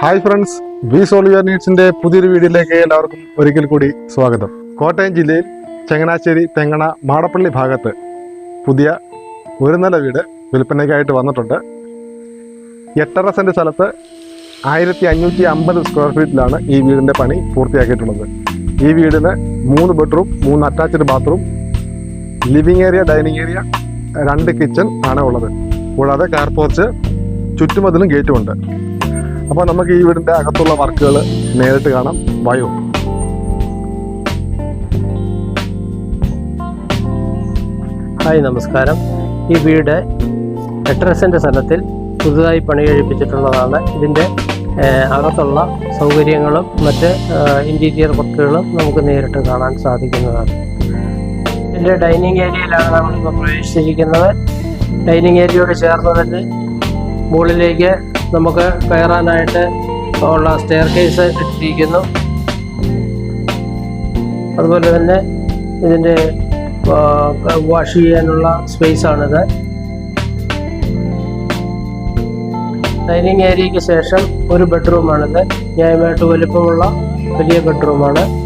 Hi friends V സോളിയർ നീഡ്സിന്റെ പുതിയൊരു വീഡിയോയിലേക്ക് എല്ലാവർക്കും ഒരിക്കൽ കൂടി സ്വാഗതം. കോട്ടയം ജില്ലയിൽ ചങ്ങനാശ്ശേരി തെങ്ങണ മാടപ്പള്ളി ഭാഗത്ത് പുതിയ ഒരു നില വീട് വിൽപ്പനയ്ക്കായിട്ട് വന്നിട്ടുണ്ട്. എട്ടര സെന്റ് സ്ഥലത്ത് ആയിരത്തി അഞ്ഞൂറ്റി അമ്പത് സ്ക്വയർ ഫീറ്റിലാണ് ഈ വീടിന്റെ പണി പൂർത്തിയാക്കിയിട്ടുള്ളത്. ഈ വീടിന് മൂന്ന് ബെഡ്റൂം മൂന്ന് attached bathroom living area dining area രണ്ട് കിച്ചൺ ആണ് ഉള്ളത്. കൂടാതെ കാർ പോർച്ച് ചുറ്റുമതിലും ഗേറ്റും ഉണ്ട്. അപ്പോൾ നമുക്ക് ഈ വീടിന്റെ അകത്തുള്ള വർക്കുകൾ നേരിട്ട് കാണാം. വയോ. ഹായ് നമസ്കാരം. ഈ വീട് എട്ടര സെന്റ് സ്ഥലത്തിൽ പുതുതായി പണി കഴിപ്പിച്ചിട്ടുള്ളതാണ് ഇതിന്റെ അകത്തുള്ള സൗകര്യങ്ങളും മറ്റ് ഇന്റീരിയർ വർക്കുകളും നമുക്ക് നേരിട്ട് കാണാൻ സാധിക്കുന്നതാണ്. ഇതിന്റെ ഡൈനിങ് ഏരിയയിലാണ് നമ്മളിപ്പോൾ പ്രവേശിച്ചിരിക്കുന്നത്. ഡൈനിങ് ഏരിയയോട് ചേർന്ന് തന്നെ മുകളിലേക്ക് നമുക്ക് കയറാനായിട്ട് ഉള്ള സ്റ്റെയർ കേസ് ഇട്ടിരിക്കുന്നു. അതുപോലെ തന്നെ ഇതിന്റെ വാഷ് ചെയ്യാനുള്ള സ്പേസ് ആണിത്. ഡൈനിങ് ഏരിയയ്ക്ക് ശേഷം ഒരു ബെഡ്റൂമാണിത് ന്യായമായിട്ട് വലുപ്പമുള്ള വലിയ ബെഡ്റൂമാണ്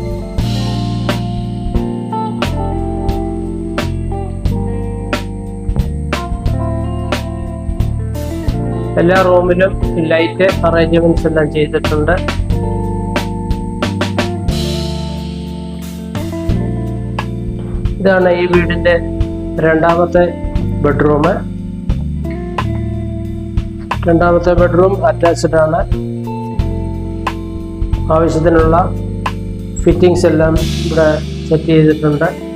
എല്ലാ റൂമിലും ലൈറ്റ് അറേഞ്ച്മെന്റ്സ് എല്ലാം ചെയ്തിട്ടുണ്ട്. ഇതാണ് ഈ വീടിന്റെ രണ്ടാമത്തെ ബെഡ്റൂം രണ്ടാമത്തെ ബെഡ്റൂം അറ്റാച്ച്ഡ് ആണ്. ആവശ്യത്തിനുള്ള ഫിറ്റിങ്സ് എല്ലാം ഇവിടെ സെറ്റ് ചെയ്തിട്ടുണ്ട്.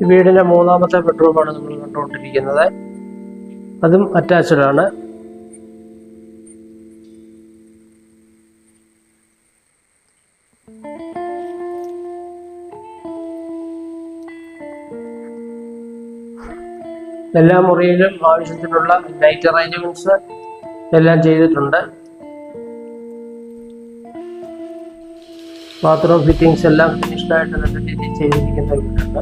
ഈ വീടിന്റെ മൂന്നാമത്തെ ബെഡ്റൂമാണ് നമ്മൾ കണ്ടുകൊണ്ടിരിക്കുന്നത്. അതും അറ്റാച്ച്ഡ് ആണ് എല്ലാ മുറിയിലും ആവശ്യത്തിനുള്ള ലൈറ്റ് അറേഞ്ച്മെന്റ്സ് എല്ലാം ചെയ്തിട്ടുണ്ട്. ബാത്റൂം ഫിറ്റിംഗ്സ് എല്ലാം ഫിനിഷ്ഡ് ആയിട്ട് നല്ല രീതിയിൽ ചെയ്തിരിക്കുന്ന വീടുണ്ട്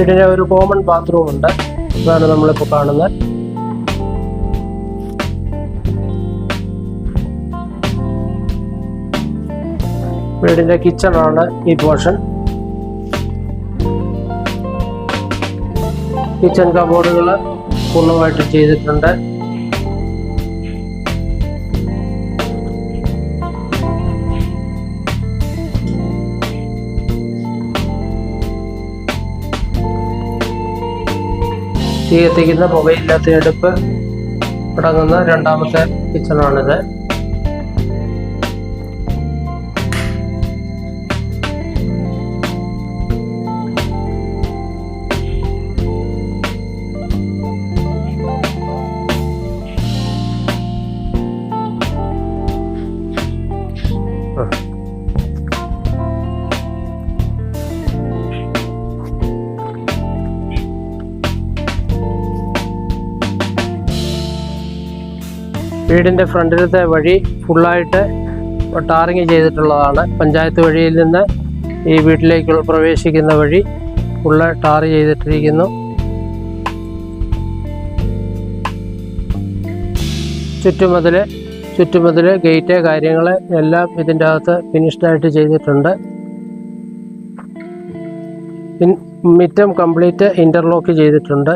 വീടിന് ഒരു കോമൺ ബാത്റൂം ഉണ്ട്. അതാണ് നമ്മളിപ്പോൾ കാണുന്നത്. വീടിന്റെ കിച്ചൺ ആണ് ഈ പോർഷൻ കിച്ചൺ കബോർഡുകൾ പൂർണമായിട്ട് ചെയ്തിട്ടുണ്ട്. തീ കത്തിക്കുന്ന പുകയില്ലാത്ത അടുപ്പ് അടങ്ങുന്ന രണ്ടാമത്തെ കിച്ചണാണിത്. വീടിന്റെ ഫ്രണ്ടിലത്തെ വഴി ഫുള്ളായിട്ട് ടാറിങ് ചെയ്തിട്ടുള്ളതാണ്. പഞ്ചായത്ത് വഴിയിൽ നിന്ന് ഈ വീട്ടിലേക്ക് പ്രവേശിക്കുന്ന വഴി ഫുള്ള് ടാർ ചെയ്തിട്ടിരിക്കുന്നു. ചുറ്റുമതിൽ ചുറ്റുമതിൽ ഗേറ്റ് കാര്യങ്ങൾ എല്ലാം ഇതിന്റെ അകത്ത് ഫിനിഷ്ഡായിട്ട് ചെയ്തിട്ടുണ്ട്. മിറ്റം കംപ്ലീറ്റ് ഇന്റർലോക്ക് ചെയ്തിട്ടുണ്ട്.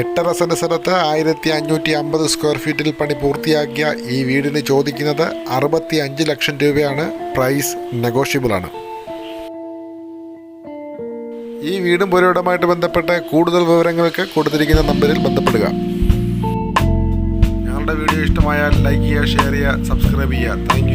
എട്ടര സെന്റ് സ്ഥലത്ത് ആയിരത്തി അഞ്ഞൂറ്റി അമ്പത് സ്ക്വയർ ഫീറ്റിൽ പണി പൂർത്തിയാക്കിയ ഈ വീടിന് ചോദിക്കുന്നത് അറുപത്തി അഞ്ച് ലക്ഷം രൂപയാണ്. പ്രൈസ് നെഗോഷ്യബിളാണ്. ഈ വീടും പുരയിടമായിട്ട് ബന്ധപ്പെട്ട കൂടുതൽ വിവരങ്ങൾക്ക് കൊടുത്തിരിക്കുന്ന നമ്പറിൽ ബന്ധപ്പെടുക. ഞങ്ങളുടെ വീഡിയോ ഇഷ്ടമായാൽ ലൈക്ക് ചെയ്യുക ഷെയർ ചെയ്യുക സബ്സ്ക്രൈബ് ചെയ്യുക. താങ്ക്